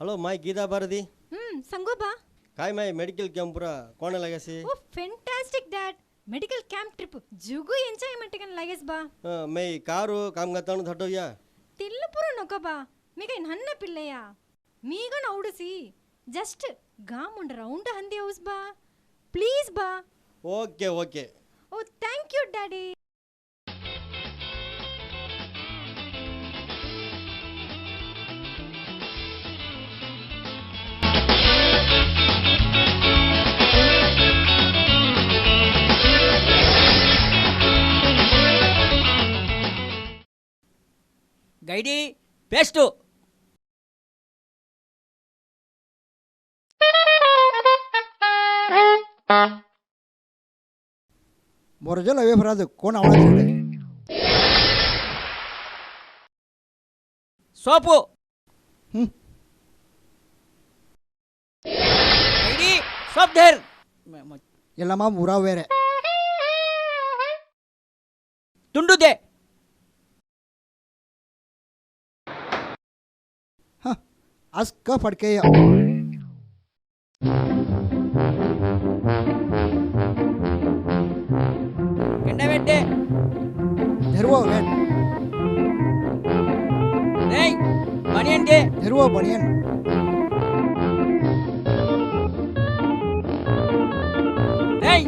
Hello my Geeta Bharati ಹ್ಮ್ ಸಂಗೋಬಾ ಕಾಯ್ ಮೈ ಮೆಡಿಕಲ್ ಕ್ಯಾಂಪ್ ಪೂರ ಕೋಣ ಲಗಸಿ ಓ fantastic dad medical camp trip ಜುಗು enjoyment ಗನ್ ಲಗೇಸ್ ಬಾ ಮೈ ಕಾರು ಕಾಮ್ ಗತಾನು ದೊಡ್ಡವ್ಯ ತಿಲ್ಲು ಪೂರ ನೊಕಬಾ ಮೀಗ ನನ್ನ ಪಿಲ್ಲೆಯ ಮೀಗನ ಔಡಿಸಿ ಜಸ್ಟ್ ಗಾಮುಂಡ ರೌಂಡ್ ಹಂದಿ ಹೌಸ್ ಬಾ ಪ್ಲೀಸ್ ಬಾ okay okay oh thank you daddy గైడి paste మొరజలు అవేపు రాదు కోన అవడం సోపు గైడి సోప్ ధర్ ಎಲ್ಲಮ್ಮ ಊರ ಬೇರೆ ತುಂಡುದೆ az kafadkeya kenda vedde dharvo ved hey baniyan ke dharvo baniyan hey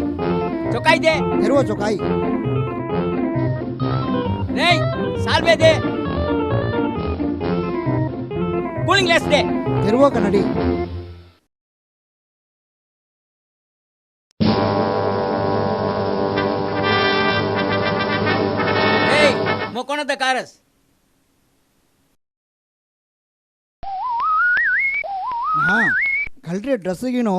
chokai de dharvo chokai hey salve de cooling glass they ಧೆರುವ ಕನ್ನಡಿ ರೇಯ್ ಮೊಕೋಣದ ಕಾರಸ್ నా కల్ట్రీ డ్రెస్సుగిను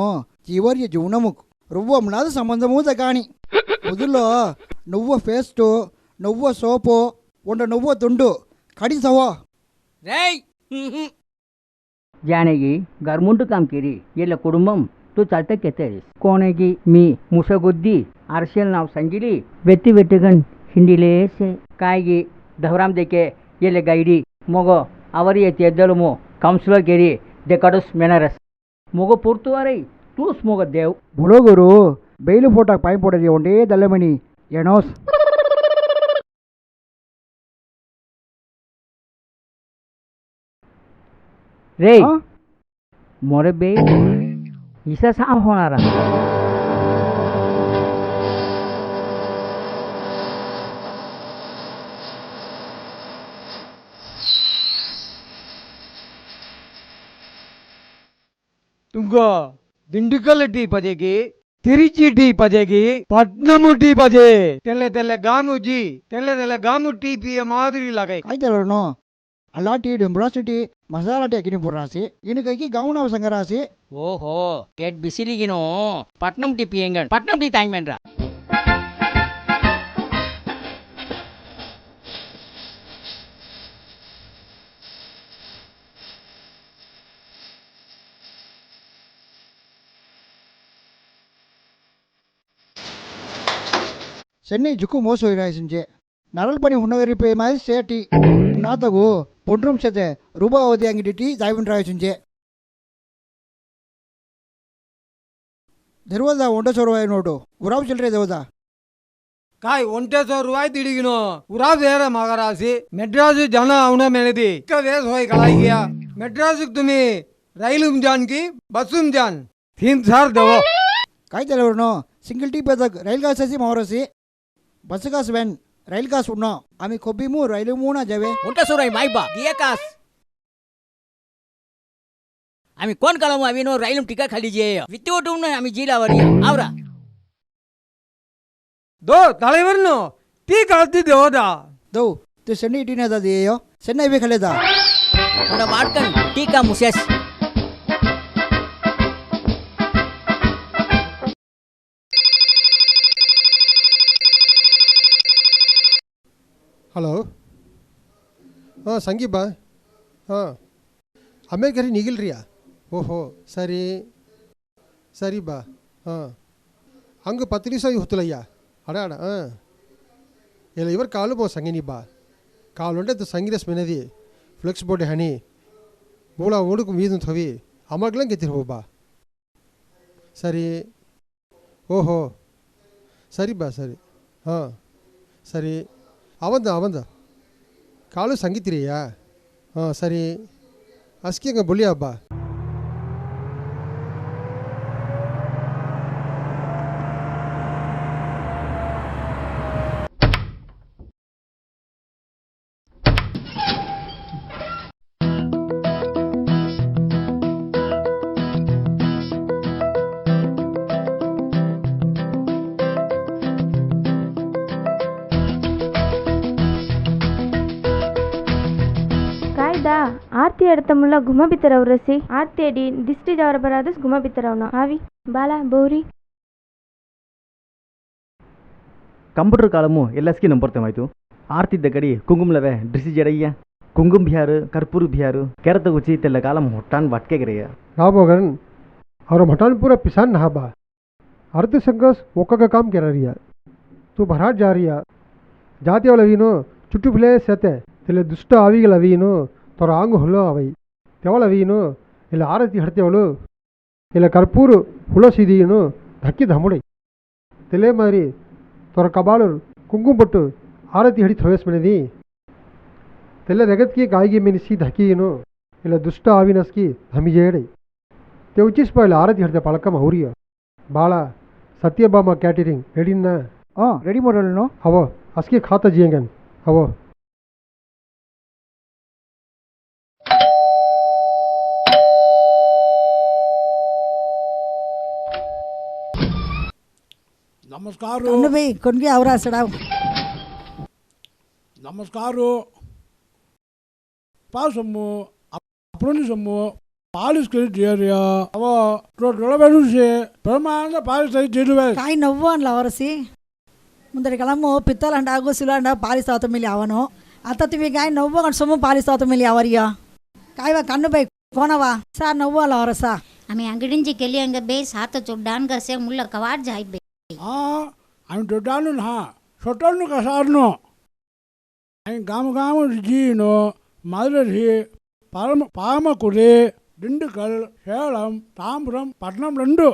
చివరి జీవనముకు రువ్వంనాది సంబంధము కాని వదుల్లో నువ్వు పేస్టు నువ్వు సోపు ఉండ నువ్వు తుండు కడిసవో जाण्यागी गारमुंड काम केली येलं कुडुंबम तू चालतं घेतेस कोणेगी मी मुसगुद्दी आरशेल नाव सांगिली वेती वेटीगण हिंडिले से काय गी धवराम देके येले गायडी मोगो आवर येते दल मो काउन्सिलर केरी देकाडूस मेनारस मोगो பொறுத்துவாரை தூஸ் மோக தேவ் புலோகுரு பெயிலு போட்டாக் பாய் போடுறது ஒன்றே தலைமணி எனோஸ் రే ఆ? ಮೊರೆ ಬೇ ಇಸ ಸಾ ಹೋನಾರ तुमको ದಿಂಡಿಕಲ್ ಟೀ ಪದೆಗಿ ತಿರುಚಿ ಟೀ ಪದೆಗಿ ಪಟ್ನಮು ಟೀ ಪದೆ ತೆಲೆ ತೆಲೆ ಗಾಮು ಜಿ ತೆಲೆ ತೆಲೆ ಗಾಮು ಟೀ ಪಿಯ ಮಾದರಿ ಲಗೈ కాయితలను ಅಲ್ಲಾಟಿಡ್ ಬ್ರಾಸಿಟಿ ಮಸಾಲಾಟೆ ಅಕಿನಿ ಪುರಾಸಿ ಇನಕೈಕಿ ಗೌನವ ಸಂಗರಾಸಿ ಓಹೋ ಕೆಟ್ ಬಿಸಿಲಿಗಿನೋ ಪಟ್ನಂ ಟಿಪ್ಪಿ ಹೆಂಗಣ್ ಪಟ್ನಂ ಟಿ ತಾಂಗ್ಮೆನ್ರ சென்னை ஜுக்கு மோசம் செஞ்சு நரல் பணி உன்னவரிப்பை மாதிரி சேட்டி 나왔다고 본드럼 세대 로바 어디 양기리티 자이분 라이 준제 ದೆರ್ವದ ಒಂಟೇಶ್ವರ ರೂಪಾಯಿ ನೋಟು ಉರಾವ್ ಚಿಲ್ಲರೆ ದೇವದ ಕಾಯ್ ಒಂಟೇಶ್ವರ ರೂಪಾಯಿ ತಿಡಿಗಿನು ಉರಾವ್ ದೇರ ಮಹಾರಾಜಿ ಮೆಡ್ರಾಸ್ ಜನ ಅವನ ಮೇಲಿದಿ ಇಕ್ಕ ವೇಸ್ ಹೋಯ್ ಕಳಾಗಿಯ ಮೆಡ್ರಾಸ್ ತುಮಿ ರೈಲು ಜಾನ್ ಕಿ ಬಸ್ಸು ಜಾನ್ ತೀನ್ ಸಾರ್ ದೇವ ಕಾಯ್ ತೆಲವರ್ನು ಸಿಂಗಲ್ ಟಿ ಪೇದಕ್ ರೈಲ್ ಕಾಸು ಮಾವರಸಿ ಬಸ್ ಕಾಸು ವ್ಯಾನ್ రైలు కాసు ఉన్నాం ఆమె కొబ్బిము రైలు మూన జవే ఉంటా సూరయ్ మాయిబా దియే కాస్ আমি কোন কালাম আমি নো রাইলম টিকা খালি যে ভিত্তিও টুম না আমি জিলা বাড়ি আওরা দো தலைவர் নো టీ కల్తి దేవదా దో తే సెన్ని టీనే దా దేయో సెన్నై బే ఖలే దా మన మార్కన్ టీకా ముసేస్ ಹಾಂ ಸಂಗೀಬಾ ಹಾಂ ಅಮೇಗರಿ ನಿಗಿಲ್ರಿಯಾ ಓಹೋ ಸರಿ ಸರಿ ಬಾ ಹಾಂ ಹಂಗೆ ಪತ್ತು ನಿಮಿಷ ಹೊತ್ತಲಯ್ಯ ಅಡ ಅಡ ಹಾಂ ಇಲ್ಲ ಇವರು ಕಾಲು ಬೋ ಸಂಗಿನಿ ಬಾ ಕಾಲು ಉಂಟೆ ಸಂಗಿರಸ್ ಮೆನದಿ ಫ್ಲೆಕ್ಸ್ ಬೋಡಿ ಹಣಿ மூலா ஓடுக்கும் வீதும் தவி அம்மாக்கெல்லாம் கெத்திரு பா சரி ஓஹோ சரிப்பா சரி ஆ சரி ಅವಂದ ಅವಂದ ಕಾಳು ಸಂಗೀತಿರಿಯಾ ಹಾಂ ಸರಿ ಅಸ್ಕಿ ಹಂಗೆ ಬುಲಿ ಹಬ್ಬ ಆರ್ತಿ ಎಡತಮುಲ್ಲ ಗುಮಬಿತ್ತರವ್ರಸಿ ಆರ್ತಿ ಅಡಿ ದಿಷ್ಟಿ ಜವರ ಬರಾದ ಗುಮಬಿತ್ತರವನ ಆವಿ ಬಾಲ ಬೋರಿ ಕಂಪ್ಯೂಟರ್ ಕಾಲಮು ಎಲ್ಲಸ್ಕಿ ನಂಬರ್ತೇವಾಯ್ತು ಆರ್ತಿದ್ದ ಕಡಿ ಕುಂಗುಮ್ಲವೆ ಡ್ರಿಸಿ ಜಡಯ್ಯ ಕುಂಗುಮ್ ಬಿಹಾರು ಕರ್ಪೂರ ಬಿಹಾರು ಕೆರತ ಉಚಿ ತೆಲ್ಲ ಕಾಲಂ ಹೊಟ್ಟಾನ್ ಬಟ್ಕೆಗೆರೆಯ ರಾಮೋಗನ್ ಅವರ ಮಠಾನ್ ಪೂರ ಪಿಸಾನ್ ನಹಾಬ ಅರ್ಧ ಸಂಘಸ್ ಒಕ್ಕಗ ಕಾಮ್ ಕೆರರಿಯ ತೂ ಭರಾಟ್ ಜಾರಿಯ ಜಾತಿಯವಳ ವೀನು ಚುಟ್ಟು ಬಿಲೆ ಸೆತೆ ತಿಲೆ ದುಷ್ಟ ಆವಿಗಳ ಪರಾಂಗು ಹುಲ್ಲೋ ಅವೈ. ತೆವಳವೀನು ಇಲ್ಲ ಆರತಿ ಹಡ್ತೆವಳು ಇಲ್ಲ ಕರ್ಪೂರು ಹುಳಸಿದೀನು ಧಕ್ಕಿ ಧಮುಡೈ ತಲೆ ಮಾರಿ ತೊರ ಕಬಾಳು ಕುಂಕುಂಪಟ್ಟು ಆರತಿ ಹಿಡಿ ಥೊಯಸ್ ಮನೆದಿ. ತಲೆ ರೆಗತ್ಕಿ ಕಾಯಿಗೆ ಮೆನಿಸಿ ಧಕ್ಕೀನು ಇಲ್ಲ ದುಷ್ಟ ಆವಿನಸ್ಕಿ ಧಮಿಜೇಡೈ. ತೆವಚಿಸ್ಪ ಇಲ್ಲ ಆರತಿ ಹಿಡಿದ ಪಳಕಮ್ಮ ಹೌರಿಯ ಭಾಳ ಸತ್ಯಭಾಮ ಕ್ಯಾಟರಿಂಗ್ ರೆಡಿನ ಹಾಂ ರೆಡಿ ಮಾಡೋಣ ಅವೋ ಅಸ್ಕಿ ಖಾತ ಜಿಯಂಗನ್ ಅವೋ नमस्कार हो भाई कौन गया आवरा सड़ाओ नमस्कार हो पास सम्मो अपनों सम्मो పాలిస్ ఏరియా అవో డొలబెడుసి ప్రమాణ పాలిస్ జిలువే కాయ్ నవ్వు అన్ల వరసి ముందరి కలము పిత్తలండ ఆగు సిలండ పాలిస్ తాత మిలి అవను అత్తతివి కాయ్ నవ్వు కన్ సొమ్ము పాలిస్ తాత మిలి అవరియా కాయవ కన్ను బై కోనవా సార్ నవ్వు అల వరసా ఆమె అంగడించి కెలి అంగ బే సాత చుడ్డాన్ గసే ముల్ల కవార్ జాయి బే ఆయన దొడ్డాను నా చుట్టాను కసారును ఆయన గామగామ రుజీను மதுரை பரம பாமக்குடி திண்டுக்கல் சேலம் தாம்பரம் பட்டணம் ரெண்டு.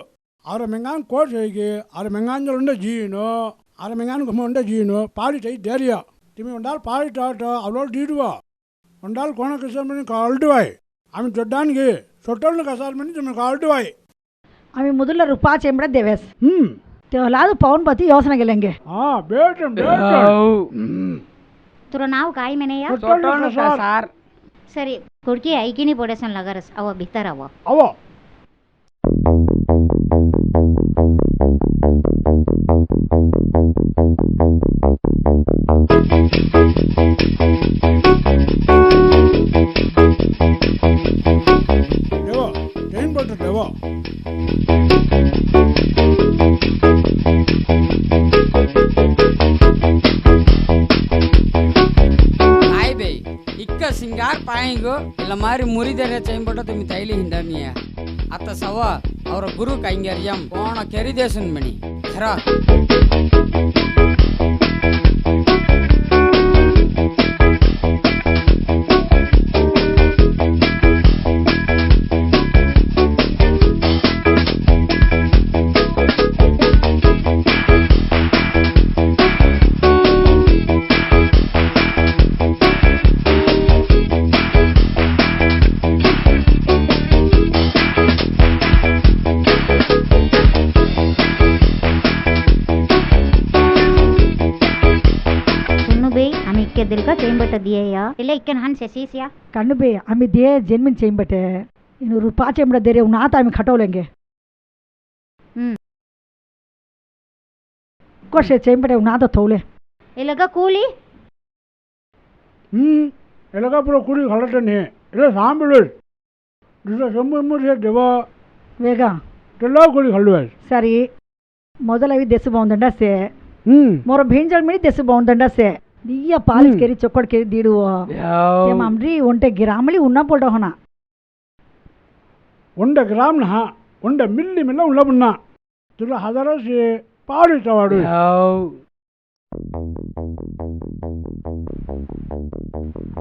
அரை மெங்கான் கோட்டைக்கு அரை மெங்காஞ்சல் உண்ட ஜீனு அரை மெங்கான் கும்ம உண்ட ஜீனு பாடிட்டை தைரியம் திமி உண்டால் பாடிட்டாட்டோ அவ்வளோ டீடுவா உண்டால் கோண கிருஷ்ணன் பண்ணி கழட்டுவாய் அவன் சொட்டானுக்கு சொட்டோன்னு கசால் பண்ணி திமி கழட்டுவாய் அவன் முதல்ல ருப்பா செம்பட தேவேஸ். ம். தேவலாது ಪೌನ್ பத்தி யோசனை ಹೆಂಗೆ ஆ பேட்டம் பேட்டம் துர ನಾವು ಕಾಯಿ ಮನೆಯ ಸರ್ ಸರಿ ಕುಡ್ಕಿ ಐಕಿನಿ ಪೊಡೇಸನ್ ಲಗರಸ್ ಅವ ಬಿತ್ತರ ಅವ ಅವ Thank you. ಸಿಂಗಾರ್ ಪಾಯಿಂಗು ಇಲ್ಲ ಮಾರಿ ಮುರಿದರೆ ಚೈಂಬಟ ತುಮಿ ತೈಲಿ ಹಿಂಡನಿಯ ಅತ್ತ ಸವ ಅವರ ಗುರು ಕೈಂಗರ್ಯಂ ಕೋಣ ಕೆರಿದೇಶನ್ ಮಣಿ ದಿಲ್ಗ ಚೇಂಬಟ ದಿಯೇಯ ಇಲ್ಲ ಇಕ್ಕನ್ ಹನ್ ಸೆಸೀಸಿಯ ಕಣ್ಣು ಬೇ ಅಮಿ ದೇ ಜನ್ಮಿನ್ ಚೇಂಬಟೆ ಇನ್ನು ರು ಪಾಚೆ ಮಡ ದೇರೆ ಉನ್ ಆತ ಅಮಿ ಖಟೋಲೆಂಗೆ ಹ್ಮ್ ಕೋಶೆ ಚೇಂಬಟೆ ಉನ್ ಆತ ತೌಲೆ ಇಲ್ಲಗ ಕೂಲಿ ಹ್ಮ್ ಇಲ್ಲಗ ಪುರ ಕೂಲಿ ಹೊಲಟನೆ ಇಲ್ಲ ಸಾಂಬಿಳು ಇಲ್ಲ ಸೊಮ್ಮೆ ದೇವ ಬೇಗ ಎಲ್ಲ ಕೂಲಿ ಹೊಲ್ವೆ ಸರಿ ಮೊದಲ ದೆಸು ಬಾವುದಂಡ ಸೆ ಹ್ಮ್ ಮೊರ ಭೇಂಜಲ್ ಮಿಡಿ ದೆಸು ಬಾವುದಂಡ ಸೆ ದಿಯ್ಯ ಪಾಲಿಸ್ ಕೆರಿ ಚೊಕ್ಕಡ್ ಕೆರಿ ದೀಡುವ ಮಾಮ್ರಿ ಒಂಟೆ ಗ್ರಾಮಲಿ ಉಣ್ಣ ಪೋಟ ಹೋಣ ಒಂಡ ಗ್ರಾಮ್ನ ಹಾ ಒಂಡ ಮಿಲ್ಲಿ ಮಿಲ್ಲ ಉಳ್ಳ ಬುಣ್ಣ ತುಲ ಹದರಸಿ ಪಾಡು ಚವಾಡು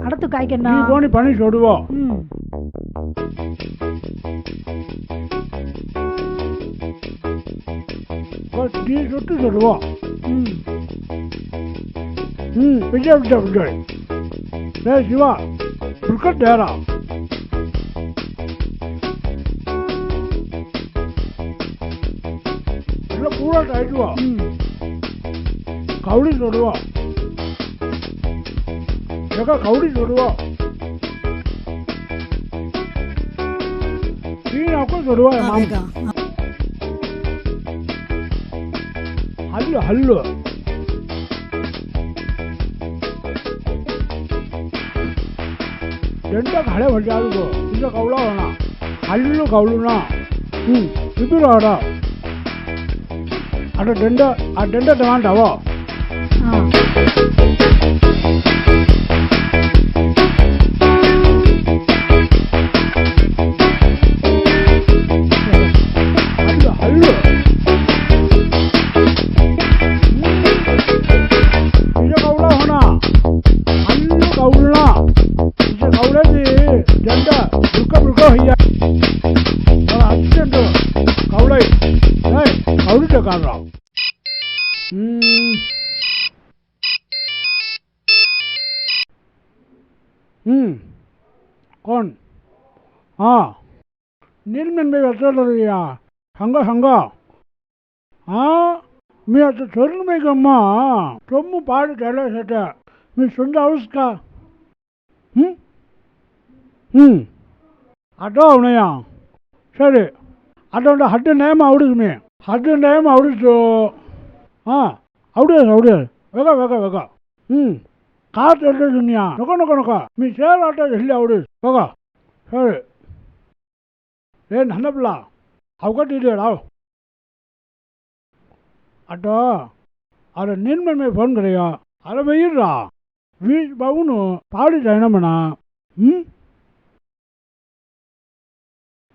அடுத்து காய்க்கணும் நீ போனி பண்ணி சொல்லுவோம் டீ சுட்டு சொல்லுவோம் ம் 응, 그죠, 그죠, 그죠. 내 집아, 불꽃 대라. 이거 불어 다 해줘. 응. 가오리 들어와. 내가 가오리 들어와. 이나고 들어와, 맘. 할로, 할로. ரெண்டும் கடை வண்டியாளுக்கு இந்த கவுளா வேணாம் அள்ளு கவுளுனா ம் இது ஆடா அட டெண்ட அ டெண்ட வேண்டாவோ ஆ कावड्याची झेंडा भुरकं भुरकं होई అర్జెంటు కౌడై కౌడిట కాదురా कोण हां निर्मन मी वाचलो या हंगा हंगा हां मी आता ठरून मी गम्मा सोम्मू पाठ केल्यासाठी मी सुंदा हूस का ம் అటో ఉన్నాయా సరే అటువంటి హడ్డు నేమ్ అవుడుకు మీ హడ్డు నేమ్ అవుడుచు అవుడేది అవుడేది వెగ వెగ వెగ కాట్ ఎట్టేది ఉన్నాయా నొక నొక నొక మీ చేరు అట్టేది వెళ్ళి అవుడేది వెగ సరే ఏ నన్న పిల్ల అవకటి ఇది రావు అటో అరే నేను మేము ఫోన్ కరియా అరవై రా వీ బావును పాడి చేయనమ్మనా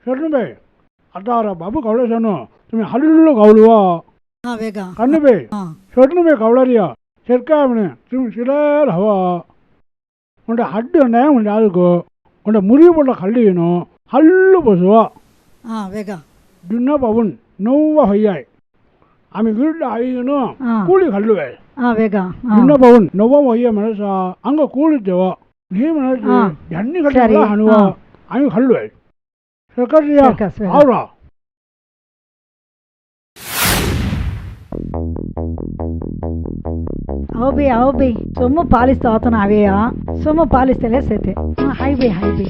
शरणबे आता अरे बाबू कावळे शरणू तुम्ही हललो कावळू हा वेगा कान्नबे शरणबे कावळारिया शेरकाय म्हणे तुम्ही शिलार हवा உண்ட ஹட்டு உண்டே உண்ட ஆளுக்கு உண்ட முறிவு போட்ட கல்லு வேணும். ஹல்லு பசுவா. ஆ வேகா. துன்னா பவுன் நோவா ஹொய்யாய் ஆமி வீட்டில் அழியணும் கூலி கல்லுவே. ஆ வேகா. துன்னா பவுன் நோவா ஹொய்யா மனசா. அங்கே கூலி தேவா. நீ மனசு ஜன்னி கட்டி அணுவா. அவங்க கல்லுவே. Sakarya. Sakas, Vedat. Avra. ಅವು ಬಿ ಅವು ಬಿ ಸುಮ್ಮ ಪಾಲಿಸ್ತಾ ಆತ ನಾವೇಯ ಸುಮ್ಮ ಪಾಲಿಸ್ತಲೇ ಸೇತೆ ಹೈ ಬಿ ಹೈ ಬಿ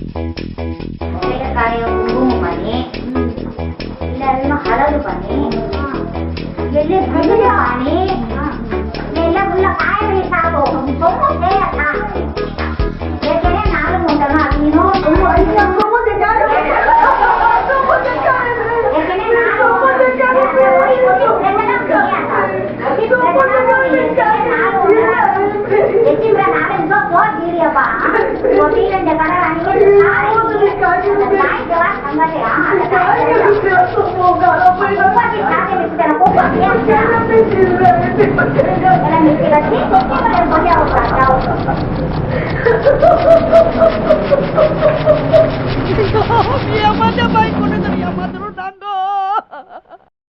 ಸಾಕು ಜೀರಿಯಪ್ಪ ಮೊದಲಿನ ಜಗಡ Ya, mana baik kau dengar ya, Madrun.